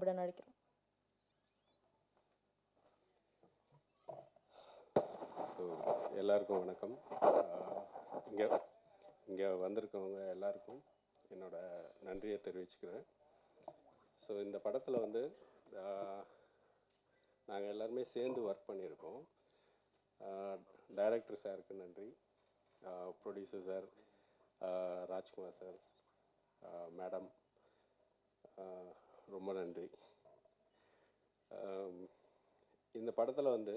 அன்புடன் அழைக்கிறோம். ஸோ எல்லாருக்கும் வணக்கம். இங்கே இங்கே வந்திருக்கவங்க எல்லாருக்கும் என்னோட நன்றியை தெரிவிச்சுக்கிறேன். ஸோ இந்த படத்தில் வந்து நாங்கள் எல்லாருமே சேர்ந்து ஒர்க் பண்ணியிருக்கோம். டைரக்டர் சாருக்கு நன்றி. Producer sir Rajkumar sir madam ரொம்ப நன்றி. இந்த படத்தில் வந்து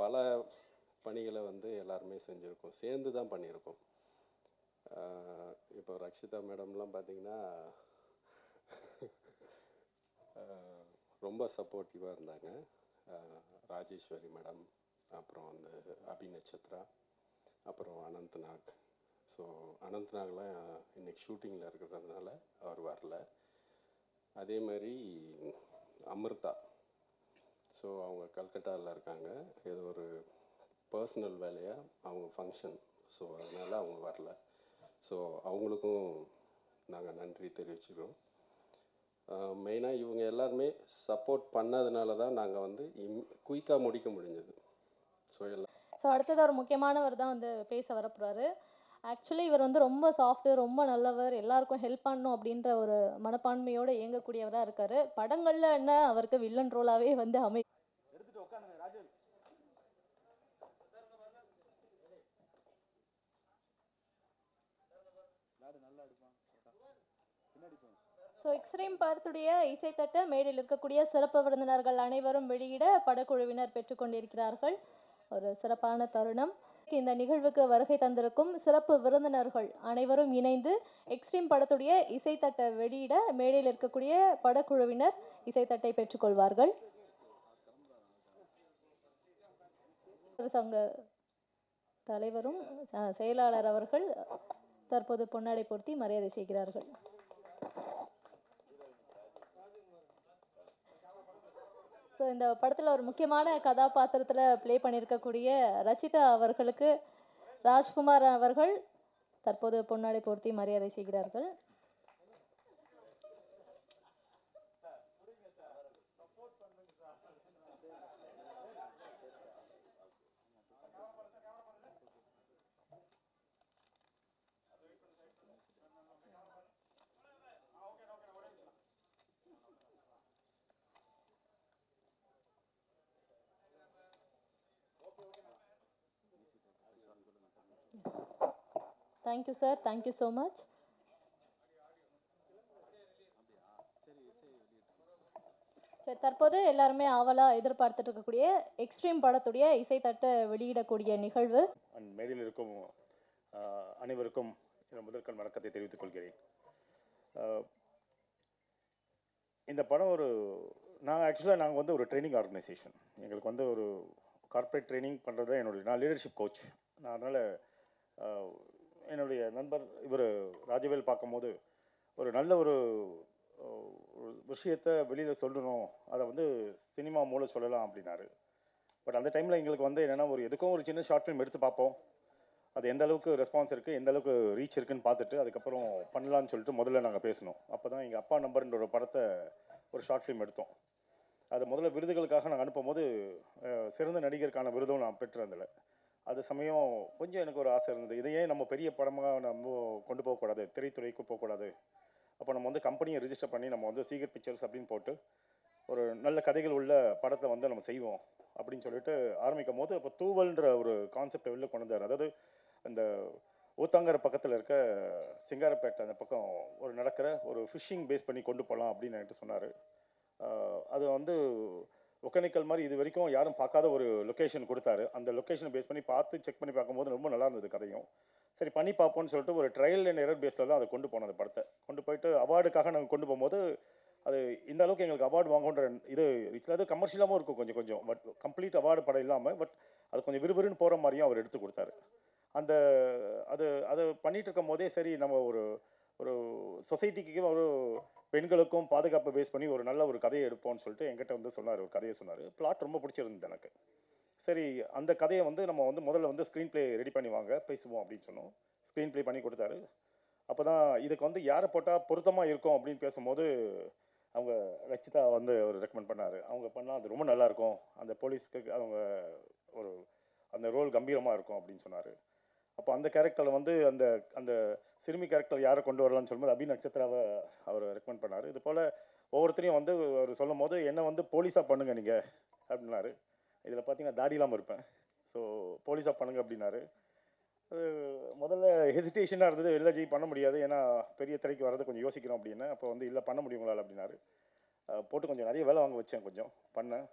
பல பணிகளை வந்து எல்லாருமே செஞ்சுருக்கோம். சேர்ந்து தான் பண்ணியிருக்கோம் இப்போ ரக்ஷிதா மேடம்லாம் பார்த்தீங்கன்னா ரொம்ப சப்போர்ட்டிவாக இருந்தாங்க. ராஜேஸ்வரி மேடம் அப்புறம் வந்து அபி நட்சத்ரா அப்புறம் அனந்த்நாக் ஸோ அனந்த்நாக்லாம் இன்னைக்கு ஷூட்டிங்கில் இருக்கிறதுனால அவர் வரல. அதே மாதிரி அமிர்தா. ஸோ அவங்க கல்கட்டாவில் இருக்காங்க. ஏதோ ஒரு பர்சனல் வேலையாக அவங்க ஃபங்க்ஷன். ஸோ அதனால் அவங்க வரல. ஸோ அவங்களுக்கும் நாங்கள் நன்றி தெரிவிச்சுக்கிறோம். மெயினாக இவங்க எல்லாருமே சப்போர்ட் பண்ணதுனால தான் நாங்கள் வந்து இம் குயிக்காக முடிக்க முடிஞ்சது. ஸோ எல்லாம் ஸோ அடுத்தது ஒரு முக்கியமானவர் தான் வந்து பேச வரப்போகிறாரு ஆக்சுவலி இவர் வந்து ரொம்ப சாஃப்ட்டு ரொம்ப நல்லவர். எல்லாருக்கும் ஹெல்ப் பண்ணணும் அப்படின்ற ஒரு மனப்பான்மையோடு இயங்கக்கூடியவராக இருக்காரு. படங்களில் என்ன அவருக்கு வில்லன் ரோலாகவே வந்து அமை ஸோ எக்ஸ்ட்ரீம் படத்துடைய இசைத்தட்ட மேடையில் இருக்கக்கூடிய சிறப்பு விருந்தினர்கள் அனைவரும் வெளியிட படக்குழுவினர் பெற்றுக்கொண்டிருக்கிறார்கள் ஒரு சிறப்பான தருணம். இந்த நிகழ்வுக்கு வருகை தந்திருக்கும் சிறப்பு விருந்தினர்கள் அனைவரும் இணைந்து எக்ஸ்ட்ரீம் படத்துடைய இசைத்தட்டை வெளியிட மேடையில் இருக்கக்கூடிய படக்குழுவினர் இசைத்தட்டை பெற்றுக்கொள்வார்கள். சங்க தலைவரும் செயலாளர் அவர்கள் தற்போது பொன்னாடை பொருத்தி மரியாதை செய்கிறார்கள். ஸோ இந்த படத்தில் ஒரு முக்கியமான கதாபாத்திரத்தில் ப்ளே பண்ணியிருக்கக்கூடிய ரச்சிதா அவர்களுக்கு ராஜ்குமார் அவர்கள் தற்போது பொன்னாடை போர்த்தி மரியாதை செய்கிறார்கள். Thank you sir thank you so much சரி தற்போது எல்லாருமே ஆவலாக எதிர்பார்த்துட்டு இருக்கக்கூடிய எக்ஸ்ட்ரீம் படத்துடைய இசைத்தட்டை வெளியிடக்கூடிய நிகழ்வு. அண்ட் மேடையில் இருக்கும் அனைவருக்கும் முதற்கண் வணக்கத்தை தெரிவித்துக் கொள்கிறேன். இந்த படம் ஒரு நாங்கள் ஆக்சுவலாக நாங்கள் வந்து ஒரு ட்ரைனிங் ஆர்கனைசேஷன் எங்களுக்கு வந்து ஒரு கார்ப்பரேட் ட்ரைனிங் பண்ணுறது தான் என்னுடைய நான் லீடர்ஷிப் கோச் நான் அதனால் என்னுடைய நண்பர் இவர் ராஜவேல் பார்க்கும்போது ஒரு நல்ல ஒரு விஷயத்தை வெளியில் சொல்லணும். அதை வந்து சினிமா மூலம் சொல்லலாம் அப்படின்னாரு. பட் அந்த டைமில் எங்களுக்கு வந்து என்னென்னா ஒரு எதுக்கும் ஒரு சின்ன ஷார்ட் ஃபிலிம் எடுத்து பார்ப்போம். அது எந்த அளவுக்கு ரெஸ்பான்ஸ் இருக்குது எந்த அளவுக்கு ரீச் இருக்குன்னு பார்த்துட்டு அதுக்கப்புறம் பண்ணலான்னு சொல்லிட்டு முதல்ல நாங்கள் பேசணும் அப்போ தான் எங்கள் அப்பா நம்பர்ன்ற ஒரு படத்தை ஒரு ஷார்ட் ஃபிலிம் எடுத்தோம். அது முதல்ல விருதுகளுக்காக நாங்கள் அனுப்பும்போது சிறந்த நடிகருக்கான விருதும் நான் பெற்றிருந்தல அது சமயம் கொஞ்சம் எனக்கு ஒரு ஆசை இருந்தது. இதையே நம்ம பெரிய படமாக நம்ம கொண்டு போகக்கூடாது. திரைத்துறைக்கு போகக்கூடாது. அப்போ நம்ம வந்து கம்பெனியை ரிஜிஸ்டர் பண்ணி நம்ம வந்து சீகர் பிக்சர்ஸ் அப்படின்னு போட்டு ஒரு நல்ல கதைகள் உள்ள படத்தை வந்து நம்ம செய்வோம் அப்படின்னு சொல்லிட்டு ஆரம்பிக்கும் போது அப்போ தூவல்ன்ற ஒரு கான்செப்டை வெளில கொண்டு வந்தார். அதாவது இந்த ஊத்தாங்கர பக்கத்தில் இருக்க சிங்காரப்பேட்டை அந்த பக்கம் ஒரு நடக்கிற ஒரு ஃபிஷிங் பேஸ் பண்ணி கொண்டு போகலாம் அப்படின்னு என்கிட்ட சொன்னார். அது வந்து ஒகேனக்கல் மாதிரி இது வரைக்கும் யாரும் பார்க்காத ஒரு லொக்கேஷன் கொடுத்தாரு. அந்த லொக்கேஷனை பேஸ் பண்ணி பார்த்து செக் பண்ணி பார்க்கும்போது ரொம்ப நல்லா இருந்தது கதையும். சரி பண்ணி பார்ப்போம்னு சொல்லிட்டு ஒரு ட்ரையல் அண்ட் எரர் பேஸில் தான் அதை கொண்டு போனோம் அந்த படத்தை. கொண்டு போயிட்டு அவார்டுக்காக நாங்கள் கொண்டு போகும்போது அது இந்த அளவுக்கு எங்களுக்கு அவார்டு வாங்குன்ற இது அது கமர்ஷியலாகவும் இருக்கும் கொஞ்சம் கொஞ்சம். பட் கம்ப்ளீட் அவார்டு படம் இல்லாமல் பட் அது கொஞ்சம் விறுவிறுன்னு போகிற மாதிரியும் அவர் எடுத்து கொடுத்தாரு. அந்த அது அது பண்ணிகிட்டு இருக்கும் போதே சரி நம்ம ஒரு ஒரு சொசைட்டிக்கு ஒரு பெண்களுக்கும் பாதுகாப்பை பேஸ் பண்ணி ஒரு நல்ல ஒரு கதையை எடுப்போம்னு சொல்லிட்டு எங்கிட்ட வந்து சொன்னார் ஒரு கதையை சொன்னார். பிளாட் ரொம்ப பிடிச்சிருந்தது எனக்கு. சரி அந்த கதையை வந்து நம்ம வந்து முதல்ல வந்து ஸ்க்ரீன் ப்ளே ரெடி பண்ணி வாங்க பேசுவோம் அப்படின்னு சொன்னோம். ஸ்க்ரீன் ப்ளே பண்ணி கொடுத்தாரு. அப்போ தான் இதுக்கு வந்து யாரை போட்டால் பொருத்தமாக இருக்கும் அப்படின்னு பேசும்போது அவங்க ரச்சிதா வந்து ஒரு ரெக்கமெண்ட் பண்ணார். அவங்க பண்ணால் அது ரொம்ப நல்லாயிருக்கும் அந்த போலீஸ்க்கு அவங்க ஒரு அந்த ரோல் கம்பீரமாக இருக்கும் அப்படின்னு சொன்னார். அப்போ அந்த கேரக்டரில் வந்து அந்த அந்த சிறுமி கேரக்டர் யாரை கொண்டு வரலாம்னு சொல்லும்போது அபி நட்சத்திராவை அவர் ரெக்கமெண்ட் பண்ணார். இது போல் ஒவ்வொருத்தரையும் வந்து அவர் சொல்லும் போது என்ன வந்து போலீஸாக பண்ணுங்கள் நீங்கள் அப்படின்னாரு. இதில் பார்த்தீங்கன்னா தாடி இல்லாமல் இருப்பேன். ஸோ போலீஸாக பண்ணுங்கள் அப்படின்னாரு. அது முதல்ல ஹெசிடேஷனாக இருந்தது. இல்லை ஜெய் பண்ண முடியாது. ஏன்னா பெரிய திரைக்கு வர்றது கொஞ்சம் யோசிக்கிறோம் அப்படின்னு. அப்போ வந்து இல்லை பண்ண முடியும்? உங்களால் அப்படின்னாரு. போட்டு கொஞ்சம் நிறைய வேலை வாங்க வச்சேன் கொஞ்சம். பண்ணேன்.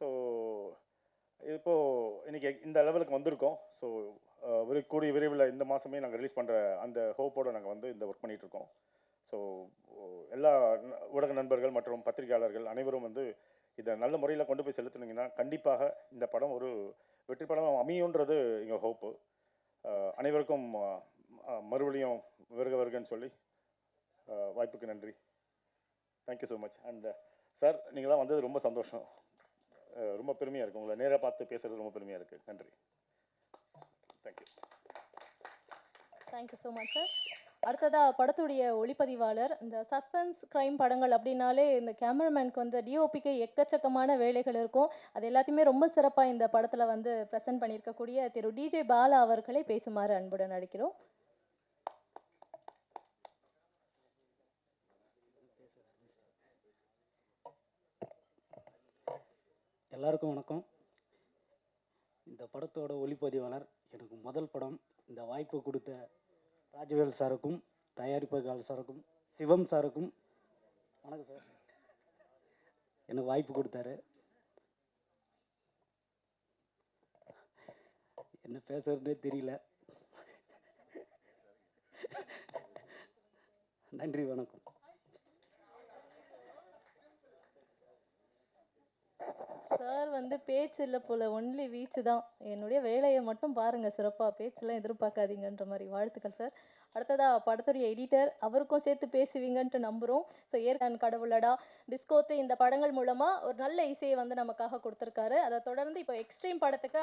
ஸோ இப்போது இன்றைக்கி இந்த லெவலுக்கு வந்திருக்கோம். ஸோ விரை கூடிய விரைவில் இந்த மாதமே நாங்கள் ரிலீஸ் பண்ணுற அந்த ஹோப்போடு நாங்கள் வந்து இந்த ஒர்க் பண்ணிகிட்ருக்கோம் ஸோ எல்லா ஊடக நண்பர்கள் மற்றும் பத்திரிகையாளர்கள் அனைவரும் வந்து இதை நல்ல முறையில் கொண்டு போய் செலுத்துனீங்கன்னா கண்டிப்பாக இந்த படம் ஒரு வெற்றி படம் அமையுன்றது எங்கள் ஹோப்பு அனைவருக்கும் மறுபடியும் வருக வருகன்னு சொல்லி வாய்ப்புக்கு நன்றி. Thank you so much and sir நீங்களாம் வந்தது ரொம்ப சந்தோஷம். ரொம்ப பெருமையாக இருக்குது உங்களை நேராக பார்த்து பேசுகிறது ரொம்ப பெருமையாக இருக்குது நன்றி. Thank you thank you so much sir அடுத்ததா படத்துடைய ஒளிப்பதிவாளர் இந்த சஸ்பென்ஸ் கிரைம் படங்கள் அப்படின்னாலே இந்த கேமராமேனுக்கு வந்து டிஓபிக்கு எக்கச்சக்கமான வேலைகள் இருக்கும். அது எல்லாத்தையுமே ரொம்ப சிறப்பாக இந்த படத்தில் வந்து ப்ரெசென்ட் பண்ணியிருக்கக்கூடிய திரு டிஜே பாலா அவர்களை பேசுமாறு அன்புடன் அழைக்கிறோம். எல்லாருக்கும் வணக்கம். இந்த படத்தோட ஒளிப்பதிவாளர் எனக்கு முதல் படம் இந்த வாய்ப்பு கொடுத்த ராஜவேல் சாருக்கும் தயாரிப்பாளர் சாருக்கும் சிவம் சாருக்கும் வணக்கம் சார். எனக்கு வாய்ப்பு கொடுத்தாரு. என்ன பேசுறதுனே தெரியல. நன்றி வணக்கம். சார் வந்து பேச்சு இல்லை போல ஒன்லி வீச்சு தான். என்னுடைய வேலையை மட்டும் பாருங்க சிறப்பாக பேச்செல்லாம் எதிர்பார்க்காதீங்கன்ற மாதிரி. வாழ்த்துக்கள் சார். அடுத்ததா படத்துடைய எடிட்டர் அவருக்கும் சேர்த்து பேசுவீங்கன்ட்டு நம்புகிறோம் ஸோ ஏற்கான் கடவுளடா டிஸ்கோத்து இந்த படங்கள் மூலமாக ஒரு நல்ல இசையை வந்து நமக்காக கொடுத்துருக்காரு. அதை தொடர்ந்து இப்போ எக்ஸ்ட்ரீம் படத்துக்கு